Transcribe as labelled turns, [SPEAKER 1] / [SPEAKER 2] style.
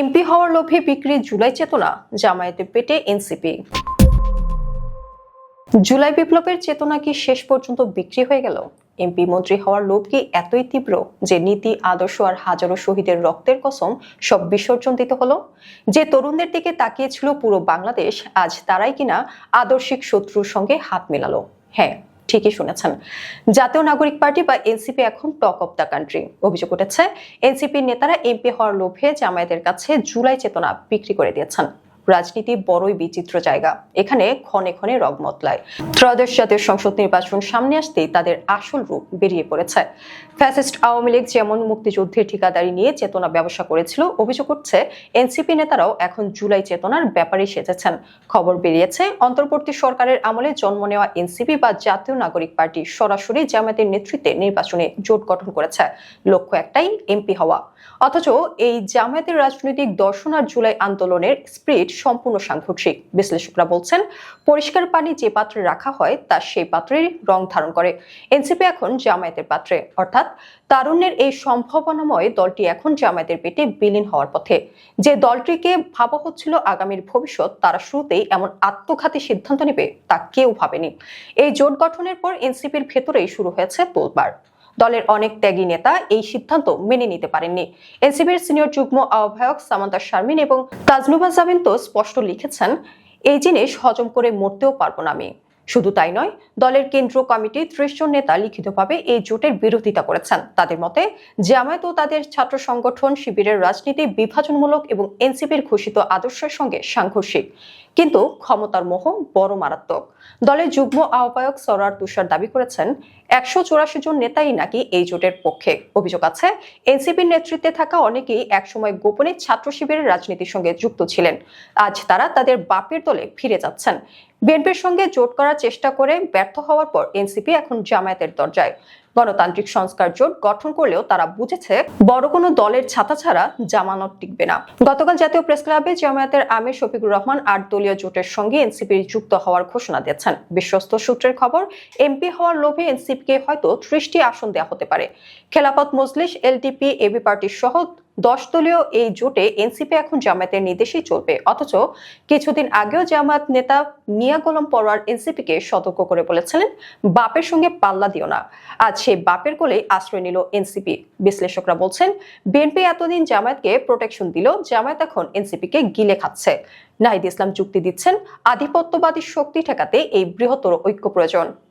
[SPEAKER 1] MP হওয়ার লোভে বিক্রি জুলাই চেতনা জামায়াতের পেটে এনসিপি। জুলাই বিপ্লবের চেতনা কি শেষ পর্যন্ত বিক্রি হয়ে গেল? এমপি মন্ত্রী হওয়ার লোভ কি এতই তীব্র যে নীতি, আদর্শ আর হাজারো শহীদের রক্তের কসম সব বিসর্জন দিতে হলো? যে তরুণদের দিকে তাকিয়েছিল পুরো বাংলাদেশ, আজ তারাই কিনা আদর্শিক শত্রুর সঙ্গে হাত মেলালো? হ্যাঁ ঠিকই শুনেছেন। জাতীয় নাগরিক পার্টি বা এনসিপি এখন টক অফ দ্য কান্ট্রি, অভিযোগ উঠেছে। এনসিপির নেতারা এমপি হওয়ার লোভে জামায়াতের কাছে জুলাই চেতনা বিক্রি করে দিয়েছেন। রাজনীতি বড়ই বিচিত্র জায়গা। এখানে ক্ষণে ক্ষণে রগমতলায় ত্রয়োদশ জাতীয় সংসদ নির্বাচন সামনে আসতেই তাদের আসল রূপ বেরিয়ে পড়েছে। ফ্যাসিস্ট আওয়ামী লীগ যেমন মুক্তিযুদ্ধের ঠিকাদারি নিয়ে চেতনা ব্যবসা করেছিল, অভিযোগ উঠছে এনসিপি নেতারাও এখন জুলাই চেতনার ব্যাপারে সেজেছেন। খবর বেরিয়েছে, অন্তর্বর্তী সরকারের আমলে জন্ম নেওয়া এনসিপি বা জাতীয় নাগরিক পার্টি সরাসরি জামায়াতের নেতৃত্বে নির্বাচনে জোট গঠন করেছে। লক্ষ্য একটাই, এমপি হওয়া। অথচ এই জামায়াতের রাজনৈতিক দর্শন আর জুলাই আন্দোলনের স্প্রিট সম্পূর্ণ সাংঘর্ষিক বিশ্লেষকরা বলছেন, পরিষ্কার পানি যে পাত্রে রাখা হয় তা সেই পাত্রের রং ধারণ করে। এনসিপি এখন জামায়াতের পাত্রে। অর্থাৎ তারুণ্যের এই সম্ভাবনাময় দলটি এখন জামায়াতের পেটে বিলীন হওয়ার পথে। যে দলটিকে ভাবা হচ্ছিল আগামীর ভবিষ্যৎ, তারা শুরুতেই এমন আত্মঘাতী সিদ্ধান্ত নেবে তা কেউ ভাবেনি। এই জোট গঠনের পর এনসিপির ভেতরেই শুরু হয়েছে তোলবার দলের অনেক ত্যাগী নেতা এই সিদ্ধান্ত মেনে নিতে পারেননি। এনসিবির সিনিয়র যুগ্ম আহ্বায়ক সামান্তা শারমিন এবং তাজনুবা জামিন তো স্পষ্ট লিখেছেন, এই জিনিস হজম করে মরতেও পারব না আমি। শুধু তাই নয়, দলের কেন্দ্রীয় কমিটি ত্রিশ জন নেতা লিখিতভাবে এই জোটের বিরোধিতা করেছেন। তাদের মতে, জামায়াত ও তাদের ছাত্র সংগঠন শিবিরের রাজনীতি বিভাজনমূলক এবং এনসিপির ঘোষিত আদর্শের সঙ্গে সাংঘর্ষিক। কিন্তু ক্ষমতার মোহ বড় মারাত্মক। দলের যুগ্ম আহ্বায়ক সরার তুষার দাবি করেছেন, একশো চৌরাশি জন নেতাই নাকি এই জোটের পক্ষে। অভিযোগ আছে, এনসিপির নেতৃত্বে থাকা অনেকেই একসময় গোপনে ছাত্র শিবিরের রাজনীতির সঙ্গে যুক্ত ছিলেন। আজ তারা তাদের বাপের দলে ফিরে যাচ্ছেন। বিএনপির সঙ্গে জোট করার চেষ্টা করে ব্যর্থ হওয়ার পর এনসিপি এখন জামায়াতের দরজায় গণতান্ত্রিক সংস্কার জোট গঠন করলেও তারা বুঝেছে বড় কোনো দলের ছাতা ছাড়া জামানত টিকবে না। গতকাল জাতীয় প্রেস ক্লাবে জামায়াতের আমির শফিকুর রহমান আট দলীয় জোটের সঙ্গে এনসিপির যুক্ত হওয়ার ঘোষণা দিয়েছেন। বিশ্বস্ত সূত্রের খবর, এমপি হওয়ার লোভে এনসিপিকে হয়তো ত্রিশটি আসন দেওয়া হতে পারে। খেলাফত মজলিস, এলডিপি, এবি পার্টির সহ দশ দলীয় এই জোটে এনসিপি এখন জামায়াতের নির্দেশেই চলবে। অথচ কিছুদিন আগেও জামায়াত নেতা মিয়া গোলাম পরোয়ার এনসিপিকে সতর্ক করে বলেছিলেন, বাপের সঙ্গে পাল্লা দিও না। আজ সেই বাপের কোলে আশ্রয় নিল এনসিপি। বিশ্লেষকরা বলছেন, বিএনপি এতদিন জামায়াতকে প্রোটেকশন দিল, জামায়াত এখন এনসিপিকে গিলে খাচ্ছে। নাহিদ ইসলাম যুক্তি দিচ্ছেন, আধিপত্যবাদী শক্তি ঠেকাতে এই বৃহত্তর ঐক্য প্রয়োজন।